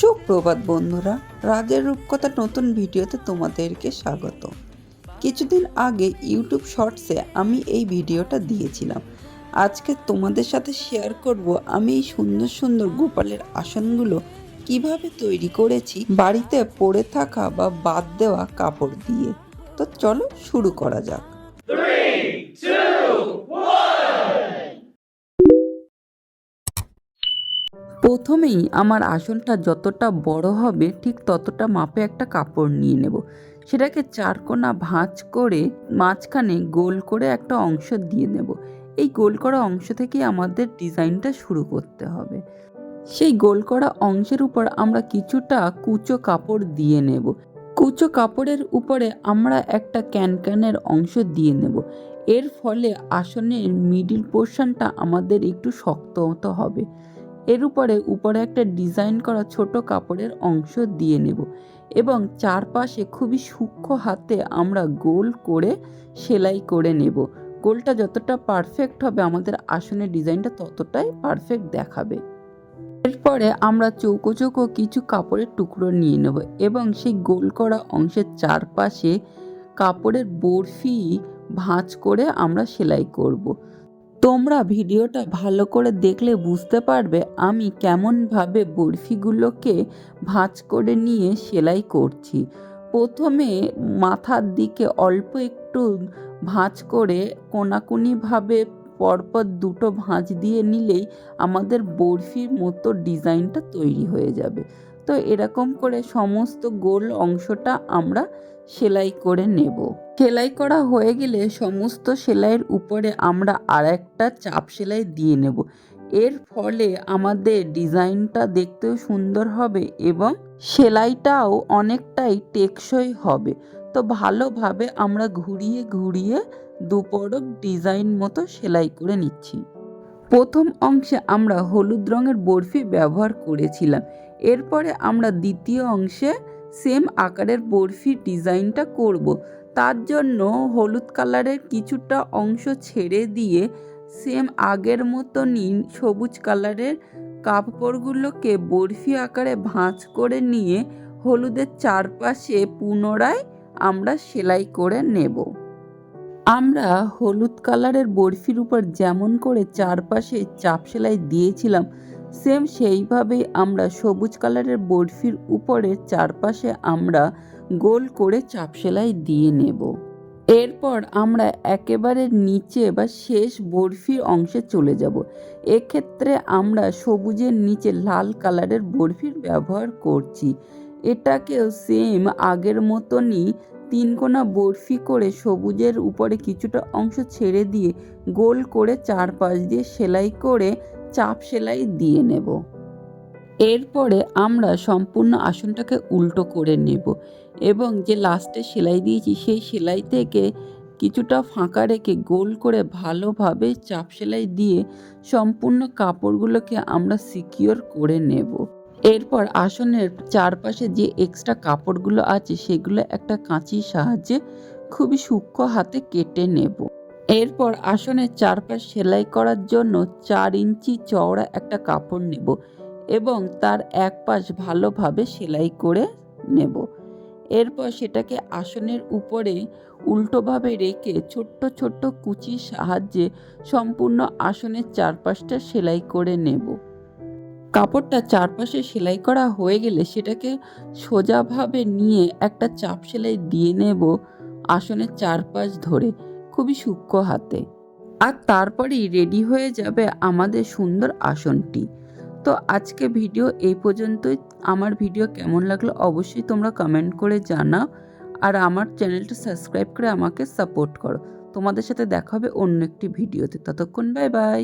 সুপ্রভাত বন্ধুরা, রাজের রূপকথার নতুন ভিডিওতে তোমাদেরকে স্বাগত। কিছুদিন আগে ইউটিউব শর্টসে আমি এই ভিডিওটা দিয়েছিলাম। আজকে তোমাদের সাথে শেয়ার করব আমি এই সুন্দর সুন্দর গোপালের আসনগুলো কীভাবে তৈরি করেছি, বাড়িতে পড়ে থাকা বা বাদ দেওয়া কাপড় দিয়ে। তো চলো শুরু করা যাক। প্রথমেই আমার আসনটা যতটা বড় হবে, ঠিক ততটা মাপে একটা কাপড় নিয়ে নেব। সেটাকে চারকোনা ভাঁজ করে মাঝখানে গোল করে একটা অংশ দিয়ে নেব। এই গোল করা অংশ থেকেই আমাদের ডিজাইনটা শুরু করতে হবে। সেই গোল করা অংশের উপর আমরা কিছুটা কুচো কাপড় দিয়ে নেব। কুচো কাপড়ের উপরে আমরা একটা ক্যানক্যানের অংশ দিয়ে নেব। এর ফলে আসনের মিডিল পোর্শনটা আমাদের একটু শক্ত হবে। এর উপরে উপরে একটা ডিজাইন করা ছোট কাপড়ের অংশ দিয়ে নেব এবং চারপাশে খুবই সূক্ষ্ম হাতে আমরা গোল করে সেলাই করে নেব গোলটা যতটা পারফেক্ট হবে, আমাদের আসনের ডিজাইনটা ততটাই পারফেক্ট দেখাবে এরপরে আমরা চৌকো চৌকো কিছু কাপড়ের টুকরো নিয়ে নেব এবং সেই গোল করা অংশের চারপাশে কাপড়ের বরফি ভাঁজ করে আমরা সেলাই করব। তোমরা ভিডিওটা ভালো করে দেখলে বুঝতে পারবে আমি কেমনভাবে বরফিগুলোকে ভাঁজ করে নিয়ে সেলাই করছি। প্রথমে মাথার দিকে অল্প একটু ভাঁজ করে কোনাকুনিভাবে পরপর দুটো ভাঁজ দিয়ে নিলেই আমাদের বরফির মতো ডিজাইনটা তৈরি হয়ে যাবে। তো এরকম করে সমস্ত গোল অংশটা আমরা সেলাই করে নেব। সেলাই করা হয়ে গেলে সমস্ত সেলাইয়ের উপরে আমরা আর একটা চাপ সেলাই দিয়ে নেব। এর ফলে আমাদের ডিজাইনটা দেখতেও সুন্দর হবে এবং সেলাইটাও অনেকটাই টেকসই হবে। তো ভালোভাবে আমরা ঘুরিয়ে ঘুরিয়ে দুপরক ডিজাইন মতো সেলাই করে নিচ্ছি। প্রথম অংশে আমরা হলুদ রঙের বরফি ব্যবহার করেছিলাম এরপরে আমরা দ্বিতীয় অংশে সেম আকারের বরফি ডিজাইনটা করব। তার জন্য হলুদ কালারের কিছুটা অংশ ছেড়ে দিয়ে সেম আগের মতনই সবুজ কালারের কাপড়গুলোকে বরফি আকারে ভাঁজ করে নিয়ে হলুদের চারপাশে পুনরায় আমরা সেলাই করে নেব আমরা হলুদ কালারের বরফির উপর যেমন করে চারপাশে চাপ সেলাই দিয়েছিলাম, সেম সেইভাবেই আমরা সবুজ কালারের বরফির উপরে চারপাশে আমরা গোল করে চাপ সেলাই দিয়ে নেব। এরপর আমরা একেবারে নিচে বা শেষ বরফির অংশে চলে যাব। এক্ষেত্রে আমরা সবুজের নিচে লাল কালারের বরফির ব্যবহার করছি। এটাকেও সেম আগের মতনই তিন কোনা বরফি করে সবুজের উপরে কিছুটা অংশ ছেড়ে দিয়ে গোল করে চারপাশ দিয়ে সেলাই করে চাপ সেলাই দিয়ে নেব। এরপরে আমরা সম্পূর্ণ আসনটাকে উল্টো করে নেব এবং যে লাস্টে সেলাই দিয়েছি সেই সেলাই থেকে কিছুটা ফাঁকা রেখে গোল করে ভালোভাবে চাপ সেলাই দিয়ে সম্পূর্ণ কাপড়গুলোকে আমরা সিকিওর করে নেব। এরপর আসনের চারপাশে যে এক্সট্রা কাপড়গুলো আছে, সেগুলো একটা কাঁচির সাহায্যে খুবই সূক্ষ্ম হাতে কেটে নেব। এরপর আসনের চারপাশ সেলাই করার জন্য চার ইঞ্চি চওড়া একটা কাপড় নেব এবং তার এক পাশ ভালোভাবে সেলাই করে নেব। এরপর সেটাকে আসনের উপরে উল্টোভাবে রেখে ছোট্ট ছোট্ট কুচির সাহায্যে সম্পূর্ণ আসনের চারপাশটা সেলাই করে নেব। কাপড়টা চারপাশে সেলাই করা হয়ে গেলে সেটাকে সোজাভাবে নিয়ে একটা চাপ সেলাই দিয়ে নেব আসনের চারপাশ ধরে, খুবই সূক্ষ্ম হাতে। আর তারপরেই রেডি হয়ে যাবে আমাদের সুন্দর আসনটি। তো আজকে ভিডিও এই পর্যন্তই। আমার ভিডিও কেমন লাগল অবশ্যই তোমরা কমেন্ট করে জানাও। আর আমার চ্যানেলটা সাবস্ক্রাইব করে আমাকে সাপোর্ট করো। তোমাদের সাথে দেখা হবে অন্য একটি ভিডিওতে। ততক্ষণ বাই বাই